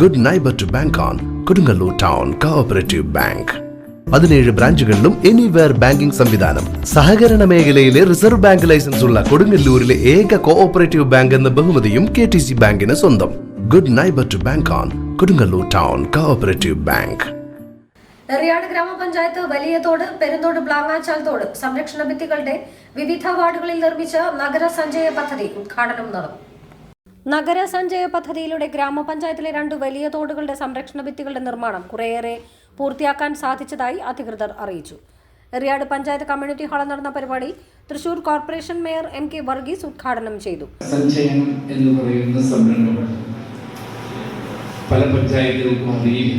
Good neighbour to bank on Kodungallur town cooperative bank പതിനേഴ് ബ്രാഞ്ചുകളിലും anywhere banking സംവിധാനം. സഹകരണ മേഖലയിലെ റിസർവ് ബാങ്ക് ലൈസൻസ് ഉള്ള കൊടുങ്ങല്ലൂരിലെ ഏക കോഓപ്പറേറ്റീവ് ബാങ്ക് എന്ന ബഹുമതിയും കെ ടി സി ബാങ്കിന് സ്വന്തം. Good neighbour to bank on Kodungallur town cooperative bank Eriyad ഗ്രാമപഞ്ചായത്ത് വലിയതോട് പെരുന്തോട് ബ്ലാങ്ങാച്ചാൽ തോട്. സംരക്ഷണ ഭിത്തികളുടെ വിവിധ വാർഡുകളിൽ നിർമ്മിച്ച നഗര സഞ്ചയ പദ്ധതി ഉദ്ഘാടനം നടന്നു. നഗര സഞ്ചയ പദ്ധതിയിലൂടെ ഗ്രാമപഞ്ചായത്തിലെ രണ്ട് വലിയ തോടുകളുടെ സംരക്ഷണ ഭിത്തികളുടെ നിർമ്മാണം കുറേയേറെ പൂർത്തിയാക്കാൻ സാധിച്ചതായി അധികൃതർ അറിയിച്ചു. എറിയാട് പഞ്ചായത്ത് കമ്മ്യൂണിറ്റി ഹാളിൽ നടന്ന പരിപാടി Thrissur corporation mayor M K Varghese ഉദ്ഘാടനം ചെയ്തു. സഞ്ചയം എന്ന് പറയുന്ന സംരംഭം പല പഞ്ചായത്തുകൾക്കും അറിയില്ല.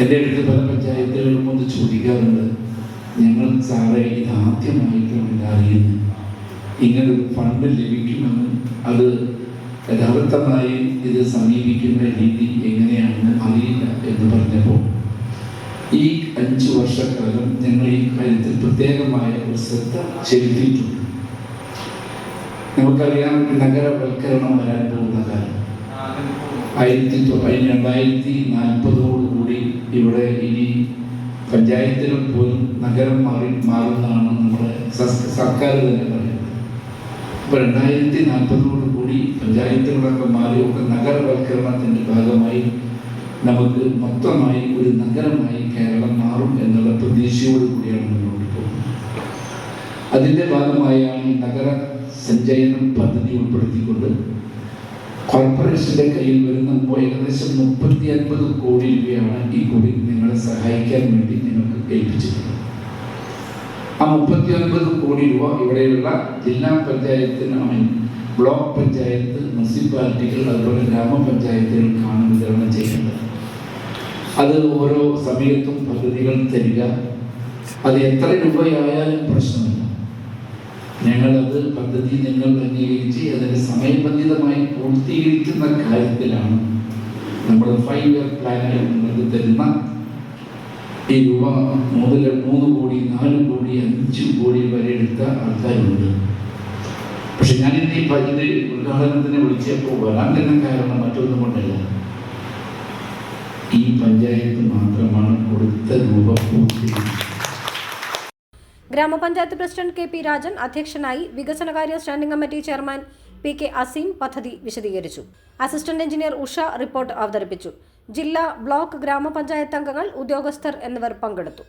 എന്റെ അടുത്ത് പല പഞ്ചായത്തുകളും ഒന്ന് ചോദിക്കാറുണ്ട്. ഞങ്ങൾ സാറേ ഇത് ആദ്യമായിട്ടാണ് ഇങ്ങനൊരു ഫണ്ട് ലഭിക്കുമെന്ന് അത് യഥാർത്ഥമായി ഇത് സമീപിക്കുന്ന രീതി എങ്ങനെയാണെന്ന് അറിയില്ല എന്ന് പറഞ്ഞപ്പോൾ ഈ അഞ്ച് വർഷക്കാലം ഞങ്ങൾ ഈ കാര്യത്തിൽ പ്രത്യേകമായ ഒരു ശ്രദ്ധ ചെലുത്തിയിട്ടുണ്ട്. നമുക്കറിയാം നഗരവൽക്കരണം വരാൻ പോകുന്ന കാലം. ആയിരത്തി രണ്ടായിരത്തി നാൽപ്പതോടുകൂടി ഇവിടെ ഇനി പഞ്ചായത്തിലും പോലും നഗരം മാറി മാറുന്നതാണ് നമ്മുടെ സർക്കാർ തന്നെ പറയുന്നത് അപ്പോൾ രണ്ടായിരത്തി നാൽപ്പതോടുകൂടി പഞ്ചായത്തുകളൊക്കെ മാറി ഒക്കെ നഗരവൽക്കരണത്തിന്റെ ഭാഗമായി നമുക്ക് മൊത്തമായി ഒരു നഗരമായി കേരളം മാറും എന്നുള്ള പ്രതീക്ഷയോട് കൂടിയാണ് മുന്നോട്ട് പോകുന്നത്. അതിന്റെ ഭാഗമായാണ് നഗര സഞ്ചയനം പദ്ധതി ഉൾപ്പെടുത്തിക്കൊണ്ട് കോർപ്പറേഷന്റെ കയ്യിൽ വരുന്ന ഏകദേശം മുപ്പത്തി അൻപത് കോടി രൂപയാണ് ഈ കൂടി നിങ്ങളെ സഹായിക്കാൻ വേണ്ടി നിങ്ങൾക്ക് ഏൽപ്പിച്ചിട്ടുള്ളത്. ആ മുപ്പത്തി ഒൻപത് കോടി രൂപ ഇവിടെയുള്ള ജില്ലാ പഞ്ചായത്തിന് അമീൻ മീൻ ബ്ലോക്ക് പഞ്ചായത്ത് മുനിസിപ്പാലിറ്റികൾ അതുപോലെ ഗ്രാമപഞ്ചായത്തുകൾക്കാണ് വിതരണം ചെയ്യേണ്ടത് അത് ഓരോ സമയത്തും പദ്ധതികൾ തരിക. അത് എത്ര രൂപയായാലും പ്രശ്നമില്ല. ഞങ്ങളത് പദ്ധതി നിങ്ങൾ അംഗീകരിച്ച് അതിന് സമയബന്ധിതമായി പൂർത്തീകരിക്കുന്ന കാര്യത്തിലാണ് നമ്മൾ ഫൈവ് ഇയർ പ്ലാനിൽ നിങ്ങൾക്ക് തരുന്ന ഈ രൂപ മുതൽ മൂന്ന് കോടി നാല് കോടി അഞ്ച് കോടി വരെ എടുത്ത ആൾക്കാരുണ്ട്. പക്ഷെ ഞാൻ ഇന്ന് ഈ പതിന് ഉദ്ഘാടനത്തിന് വിളിച്ചപ്പോൾ വരാൻ തന്നെ കാരണം മറ്റൊന്നും കൊണ്ടല്ല. ഈ പഞ്ചായത്ത് മാത്രമാണ് കൊടുത്ത രൂപ ഗ്രാമപഞ്ചായത്ത് പ്രസിഡന്റ് കെ പി രാജൻ അധ്യക്ഷനായി വികസനകാര്യ standing committee chairman P K Azeem പദ്ധതി വിശദീകരിച്ചു. അസിസ്റ്റന്റ് എഞ്ചിനീയർ ഉഷ റിപ്പോർട്ട് അവതരിപ്പിച്ചു. ജില്ലാ ബ്ലോക്ക് ഗ്രാമപഞ്ചായത്ത് അംഗങ്ങൾ ഉദ്യോഗസ്ഥർ എന്നിവർ പങ്കെടുത്തു.